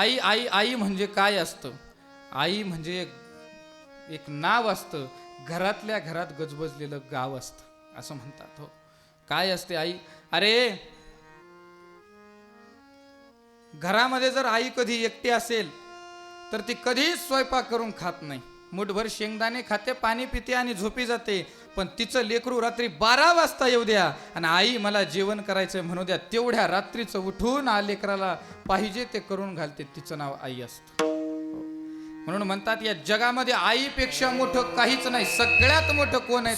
आई आई आई म्हणजे काय असतं? आई म्हणजे एक नाव असतं. घरातल्या घरात गजबजलेलं गाव असतं. असं म्हणतात हो. काय असते आई? अरे घरामध्ये जर आई कधी एकटी असेल तर ती कधीच स्वयंपाक करून खात नाही. मुठभर शेंगदाणे खाते पाणी पिते आणि झोपी जाते. पण तिचं लेकरू रात्री बारा वाजता येऊ द्या आणि आई मला जेवण करायचं म्हणू द्या. तेवढ्या रात्रीचं उठून आ लेकराला पाहिजे ते करून घालते. तिचं नाव आई असतं. म्हणून म्हणतात या जगामध्ये आईपेक्षा मोठं काहीच नाही. सगळ्यात मोठं कोण आहे?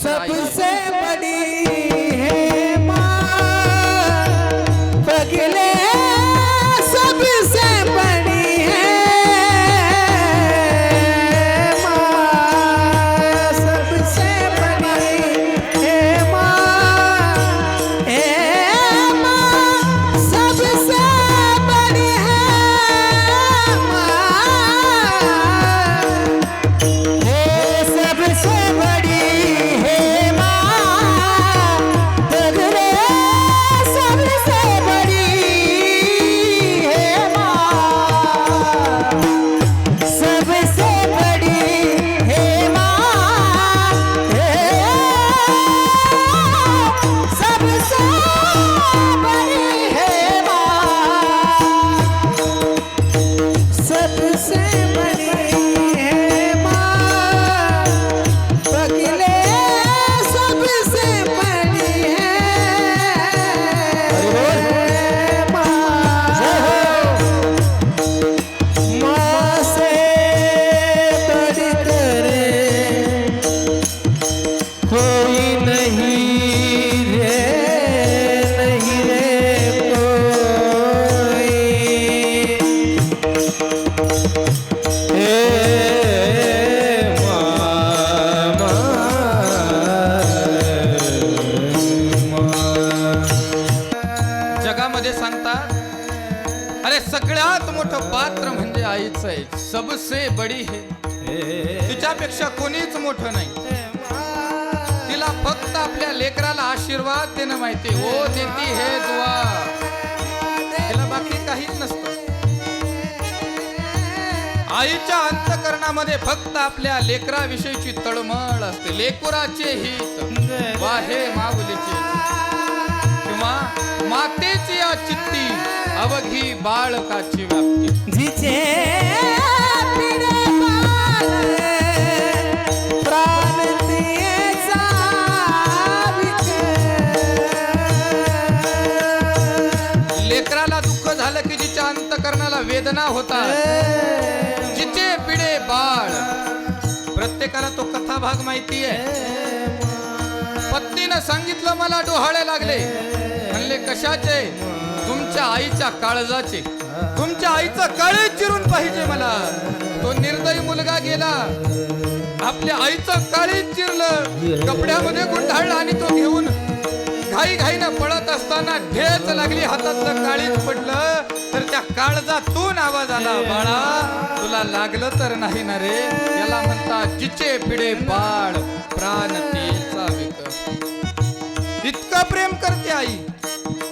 जगामध्ये सांगतात अरे सगळ्यात मोठं पात्र म्हणजे आईच आहे. सबसे बडी हे. तिच्यापेक्षा कोणीच मोठं नाही. तिला फक्त आपल्या लेकराला आशीर्वाद देणं माहिती हो देती हे दुवा. तिला बाकी काहीच नसतं. आईच्या अंतकरणामध्ये फक्त आपल्या लेकराविषयीची तळमळ असते. लेकुराचे हित. वाहे माऊलीचे किंवा मातेची या चित्ती अवघी बाळकाची व्याप्ती. लेकराला दुःख झालं की जिच्या अंतकरणाला वेदना होतात जिचे पिढे बाळ प्रत्येकाला तो कथा भाग माहिती आहे पत्नीनं सांगितलं मला डोहाळे लागले. म्हणले कशाचे? तुमच्या आईच्या काळजाचे. तुमच्या आईचं काळे चिरून पाहिजे मला. तो निर्दयी मुलगा गेला. आपल्या आईचं काळी चिरलं. कपड्यामध्ये गुंडाळलं आणि तो घेऊन घाई घाईनं पळत असताना ठेच लागली. हातातलं काळीच पडलं तर त्या काळजातून आवाज आला बाळा तुला लागलं तर नाही ना रे? याला म्हणतात जिचे पिढे बाळ प्राण तेचा विक इतकं प्रेम करते आई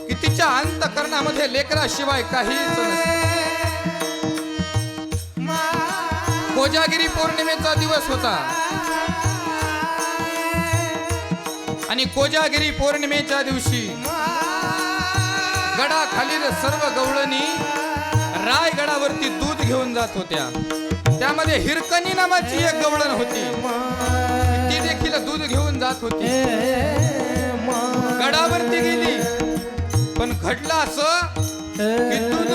की तिच्या अंतकरणामध्ये लेकराशिवाय काहीच कोजागिरी पौर्णिमेचा दिवस होता. आणि कोजागिरी पौर्णिमेच्या दिवशी गडाखालील सर्व गवळणी रायगडावरती दूध घेऊन जात होत्या. त्यामध्ये हिरकणी नावाची एक गवळण होती. ती देखील दूध घेऊन जात होती. घडलं असं की दूध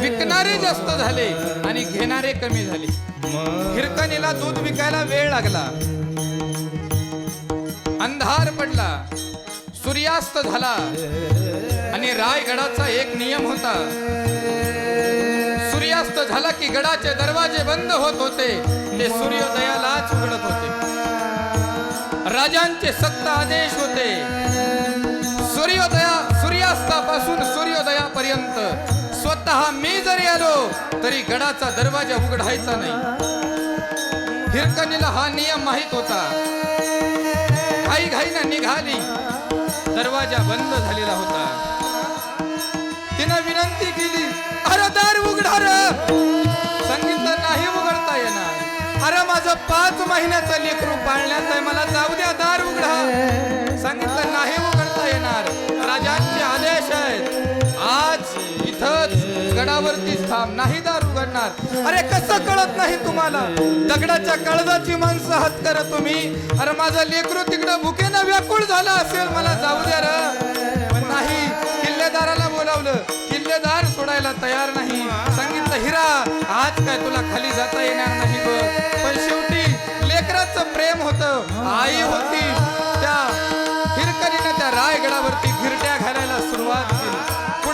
विकणारे जास्त झाले आणि घेणारे कमी झाले. हिरकणीला दूध विकायला वेळ लागला. अंधार पडला. सूर्यास्त झाला. आणि रायगडाचा एक नियम होता. सूर्यास्त झाला की गडाचे दरवाजे बंद होत होते. ते सूर्योदयालाच उघडत होते. राजांचे सक्त आदेश होते. पर्यंत स्वतः मी जरी आलो तरी गडाचा दरवाजा उघडायचा नाही. हिरकणीला हा नियम माहीत होता. घाई ना निघाली. दरवाजा बंद झालेला होता. तिनं विनंती केली अरे दार उघडा सांगितलं नाही उघडता येणार. अरे माझं पाच महिन्याचा लेकरू पाळण्यात मला जाऊ द्या दार उघडा. इथंच थांब नाही दार उघडणार अरे कसं कळत नाही तुम्हाला? दगडाच्या काळजाची माणसं हात करा तुम्ही. अरे माझा लेकरू तिकडं भुकेनं व्याकुळ झाला असेल मला जाऊ द्या र. नाही किल्लेदाराला बोलावलं. किल्लेदार सोडायला तयार नाही. सांगितलं हिरा आज काय तुला खाली जाता येणार नाही पण शेवटी लेकराचं प्रेम होतं. आई होती.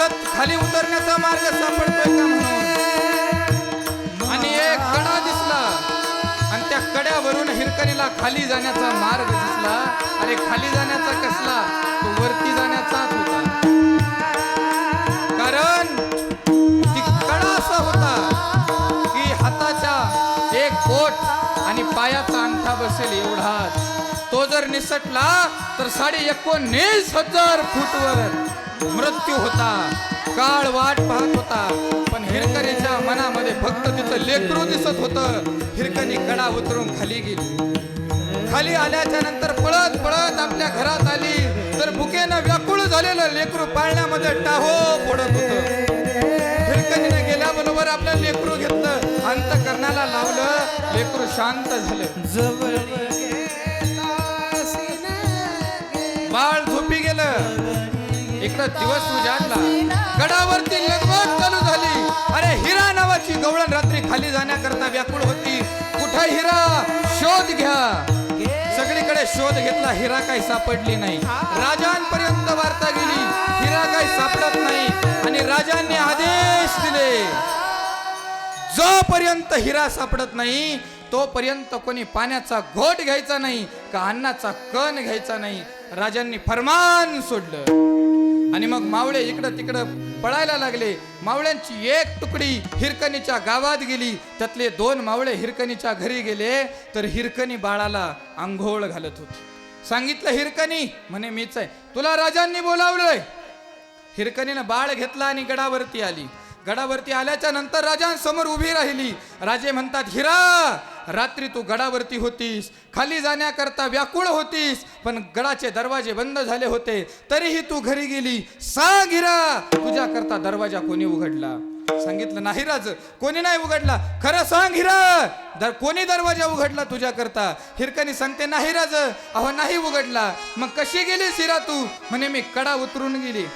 परत खाली उतरण्याचा मार्ग सापडतोय का म्हणून आणि एक कडा दिसला. आणि त्या कड्यावरून हिरकणीला खाली जाण्याचा मार्ग दिसला. अरे खाली जाण्याचा कसला? तो वरती जाण्याचाच होता. कारण ती कडा असा होता की हाताच्या एक बोट आणि पायाचा अंगठा बसेल एवढाच. तो जर निसटला तर साडे एकोणीस हजार फूटवर मृत्यू होता काळ वाट पाहत होता पण हिरकणीच्या मनामध्ये फक्त तिचं लेकरू दिसत होतं. हिरकणी कडा उतरून खाली गेली. खाली आल्याच्यानंतर पळत पळत आपल्या घरात आली. तर भुकेनं व्याकुळ झालेलं लेकरू पाळण्यामध्ये टाहो पडत होत. हिरकणीने गेल्याबरोबर आपलं लेकरू घेतलं. अंतकरणाला लावलं. लेकरू शांत झालं. जवळ कृष्ण दिवस उजाडला. गडावरती लगबग चालू झाली. अरे हिरा नावाची गवळण रात्री खाली जाण्याकरता व्याकुळ होती. कुठे हिरा? शोध घ्या. सगळीकडे शोध घेतला हिरा काही सापडली नाही. राजांपर्यंत वार्ता गेली. हिरा काही सापडत नाही. आणि राजांनी आदेश दिले. जोपर्यंत हिरा सापडत नाही तोपर्यंत कोणी पाण्याचा घोट घ्यायचा नाही का अन्नाचा कण घ्यायचा नाही. राजांनी फरमान सोडलं. आणि मग मावळे इकडं तिकडं पळायला लागले. मावळ्यांची एक तुकडी हिरकणीच्या गावात गेली. त्यातले दोन मावळे हिरकणीच्या घरी गेले तर हिरकणी बाळाला आंघोळ घालत होती. सांगितलं हिरकणी म्हणे मीच आहे. तुला राजांनी बोलावलंय. हिरकणीनं बाळ घेतला आणि गडावरती आली. गडावरती आल्याच्यानंतर राजांसमोर उभी राहिली. राजे म्हणतात हिरा रात्री तू गडावरती होतीस खाली जाण्याकरता व्याकुळ होतीस पण गडाचे दरवाजे बंद झाले होते तरीही तू घरी गेली. सा गिरा! तुझ्या करता दरवाजा कोणी उघडला? सांगितलं नाही राज कोणी नाही उघडला. खरं सांग हिरा दर कोणी दरवाजा उघडला तुझ्या करता हिरकणी सांगते नाही राज अहो नाही उघडला. मग कशी गेलीस हिरा तू? म्हणे मी कडा उतरून गेली.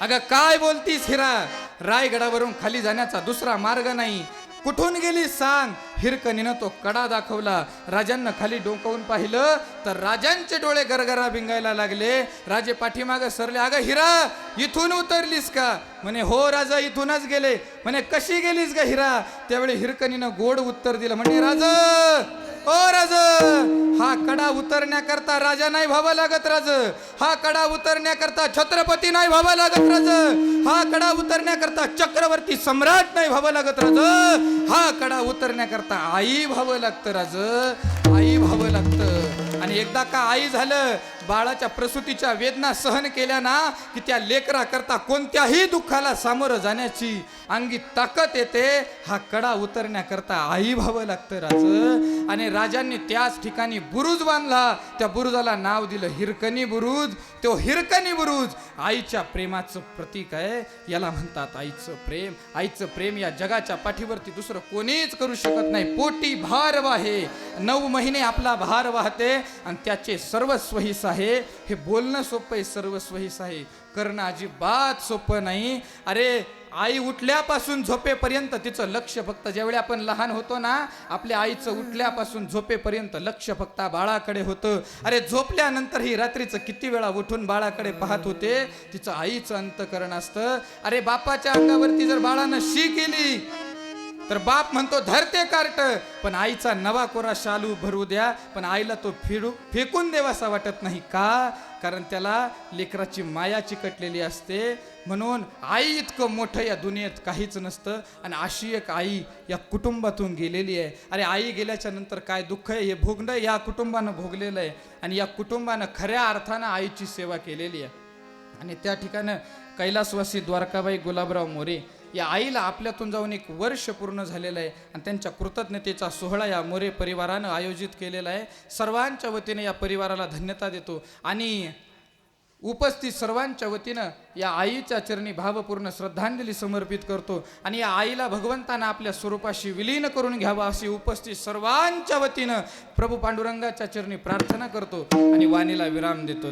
अगं काय बोलतीस हिरा? रायगडावरून खाली जाण्याचा दुसरा मार्ग नाही. कुठून गेली सांग? हिरकणीनं तो कडा दाखवला. राजांना खाली डोंकवून पाहिलं तर राजांचे डोळे गरगरा भिंगायला लागले. राजे पाठीमागं सरले अगं हिरा इथून उतरलीस का? म्हणे हो राजा इथूनच गेले. म्हणे कशी गेलीस ग हिरा? त्यावेळी हिरकणीनं गोड उत्तर दिलं. म्हणे राजा ओ राज हा कडा उतरण्याकरता राजा नाही व्हावा लागत राज. हा कडा उतरण्याकरता छत्रपती नाही व्हावा लागत राज. हा कडा उतरण्याकरता चक्रवर्ती सम्राट नाही व्हावं लागत राज. हा कडा उतरण्याकरता आई व्हावं लागतं राज. आई व्हावं लागतं. आणि एकदा का आई झालं बाळाच्या प्रसूतीच्या वेदना सहन केल्या ना की त्या लेकरा करता कोणत्याही दुःखाला सामोरं जाण्याची अंगी ताकद येते हा कडा उतरण्याकरता आई व्हावं लागतं राज. आणि राजांनी त्याच ठिकाणी बुरुज बांधला. त्या बुरुजाला नाव दिलं हिरकणी बुरुज. तो हिरकणी बुरुज आईच्या प्रेमाचं प्रतीक आहे. याला म्हणतात आईचं प्रेम. आईचं प्रेम या जगाच्या पाठीवरती दुसरं कोणीच करू शकत नाही. पोटी भार वाहे. नऊ महिने आपला भार वाहते आणि त्याचे सर्वस्व हिस्सा आहे हे बोलणं सोपं आहे सर्वस्व आहे करणं अजिबात सोपं नाही. अरे आई उठल्यापासून झोपेपर्यंत तिचं लक्ष फक्त ज्यावेळी आपण लहान होतो ना आपल्या आईचं उठल्यापासून झोपेपर्यंत लक्ष फक्त बाळाकडे होतं. अरे झोपल्यानंतर ही रात्रीचं किती वेळा उठून बाळाकडे पाहत होते तिचं आईचं अंतकरण असतं. अरे बापाच्या अंगावरती जर बाळानं शी केली तर बाप म्हणतो धरते कार्ट पण आईचा नवा कोरा शालू भरू द्या पण आईला तो फिरू फेकून देवासा वाटत नाही का? कारण त्याला लेकराची माया चिकटलेली असते. म्हणून आई इतकं मोठं या दुनियेत काहीच नसतं आणि अशी एक आई या कुटुंबातून गेलेली आहे. अरे आई गेल्याच्यानंतर काय दुःख आहे? हे भोगणं या कुटुंबानं भोगलेलं आहे आणि या कुटुंबानं खऱ्या अर्थानं आईची सेवा केलेली आहे. आणि त्या ठिकाणं कैलासवासी द्वारकाबाई गुलाबराव मोरे या आईला आपल्यातून जाऊन एक वर्ष पूर्ण झालेलं आहे आणि त्यांच्या कृतज्ञतेचा सोहळा या मोरे परिवारानं आयोजित केलेला आहे. सर्वांच्या वतीने या परिवाराला धन्यता देतो आणि उपस्थित सर्वांच्या वतीनं या आईच्या चरणी भावपूर्ण श्रद्धांजली समर्पित करतो आणि या आईला भगवंतानं आपल्या स्वरूपाशी विलीन करून घ्यावं अशी उपस्थित सर्वांच्या वतीनं प्रभू पांडुरंगाच्या चरणी प्रार्थना करतो आणि वाणीला विराम देतो.